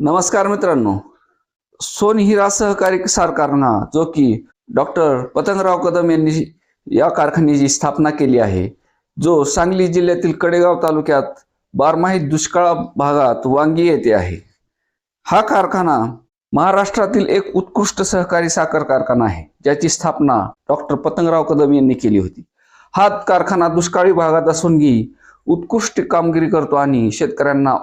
नमस्कार मित्रांनो. सोनहिरा सहकारी सार कारखाना जो की डॉक्टर पतंगराव कदम यांनी या कारखान्याची स्थापना केली आहे जो सांगली जिल्ह्यातील कडेगाव तालुक्यात बारमाही दुष्काळ भागात वांगी येथे आहे. हा कारखाना महाराष्ट्रातील एक उत्कृष्ट सहकारी साखर कारखाना आहे ज्याची स्थापना डॉक्टर पतंगराव कदम यांनी केली होती. हा कारखाना दुष्काळी भागात असूनही उत्कृष्ट कामगिरी करतो आणि शेतकऱ्यांना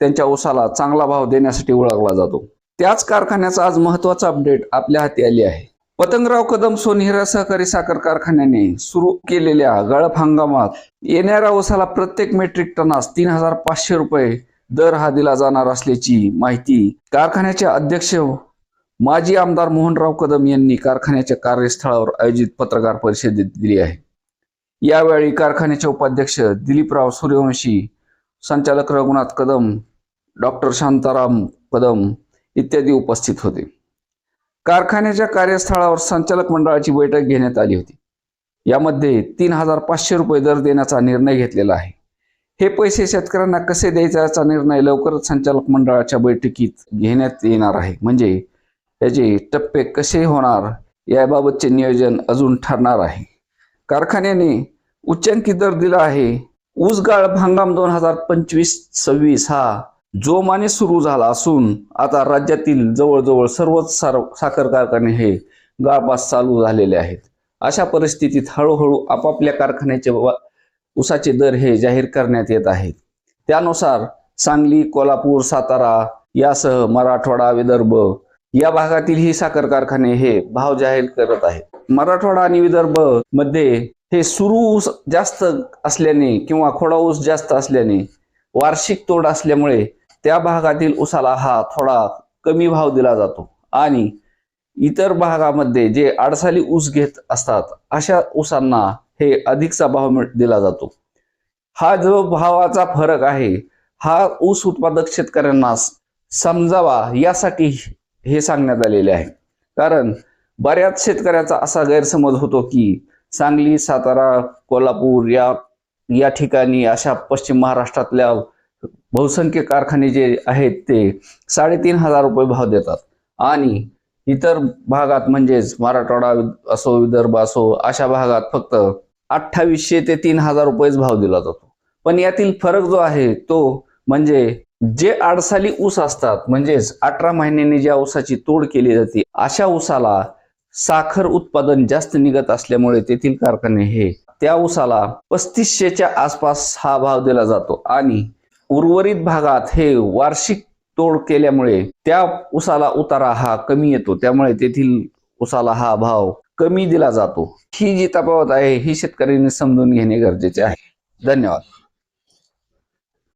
त्यांच्या ऊसाला चांगला भाव देण्यासाठी ओळखला जातो. त्याच कारखान्याचा आज महत्त्वाचा अपडेट आपल्या हाती आली आहे. पतंगराव कदम सोनहिरा सहकारी साखर कारखान्याने सुरू केलेल्या गळप हंगामात येणाऱ्या ऊसाला प्रत्येक मेट्रिक टनास तीन हजार पाचशे रुपये दर हा दिला जाणार असल्याची माहिती कारखान्याचे अध्यक्ष माजी आमदार मोहनराव कदम यांनी कारखान्याच्या कार्यस्थळावर आयोजित पत्रकार परिषदेत दिली आहे. यावेळी कारखान्याचे उपाध्यक्ष दिलीपराव सूर्यवंशी संचालक रघुनाथ कदम डॉक्टर शांताराम कदम इत्यादी उपस्थित होते. कारखान्याच्या कार्यस्थळावर संचालक मंडळाची बैठक घेण्यात आली होती. यामध्ये तीन हजार पाचशे रुपये दर देण्याचा निर्णय घेतलेला आहे. हे पैसे शेतकऱ्यांना कसे द्यायचा याचा निर्णय लवकरच संचालक मंडळाच्या बैठकीत घेण्यात येणार आहे. म्हणजे याचे टप्पे कसे होणार याबाबतचे नियोजन अजून ठरणार आहे. कारखान्याने उच्चांकी दर दिला आहे. ऊसगाळ भांगाम हंगाम दोन हजार पंचवीस सव्वीस हा जोमाने सुरू झाला असून आता राज्यातील जवळजवळ सर्वच साखर कारखाने हे गाळपास चालू झालेले आहेत. अशा परिस्थितीत हळूहळू आपापल्या कारखान्याचे उसाचे ऊसाचे दर हे जाहीर करण्यात येत आहेत. त्यानुसार सांगली कोल्हापूर सातारा यासह मराठवाडा विदर्भ या भागातील ही साखर कारखाने हे भाव जाहीर करत आहेत. मराठवाडा आणि विदर्भमध्ये हे सुरू ऊस जास्त असल्याने किंवा खोडा ऊस जास्त असल्याने वार्षिक तोड असल्यामुळे त्या भागातील ऊसाला हा थोडा कमी भाव दिला जातो. आणि इतर भागामध्ये जे आडसाली ऊस घेत असतात अशा ऊसांना हे अधिकचा भाव दिला जातो. हा जो भावाचा फरक आहे हा ऊस उत्पादक शेतकऱ्यांना समजावा यासाठी हे सांगण्यात आलेले आहे. कारण बऱ्याच शेतकऱ्याचा असा गैरसमज होतो की सांगली सातारा कोल्हापूर या या ठिकाणी अशा पश्चिम महाराष्ट्रातल्या बहुसंख्य कारखाने जे आहेत ते साडेतीन हजार रुपये भाव देतात. आणि इतर भागात म्हणजेच मराठवाडा असो विदर्भ असो अशा भागात फक्त अठ्ठावीसशे ते तीन हजार रुपयेच भाव दिला जातो. पण यातील फरक जो आहे तो म्हणजे जे आडसाली ऊस असतात म्हणजेच अठरा महिन्यांनी ज्या ऊसाची तोड केली जाते अशा ऊसाला साखर उत्पादन जास्त निघत असल्यामुळे तेथील कारखाने हे त्या ऊसाला पस्तीसशेच्या आसपास हा भाव दिला जातो. आणि उर्वरित भागात हे वार्षिक तोड केल्यामुळे त्या उसाला उतारा हा कमी येतो. त्यामुळे तेथील उसाला हा भाव कमी दिला जातो. ही जी तफावत आहे ही शेतकऱ्यांनी समजून घेणे गरजेचे आहे. धन्यवाद.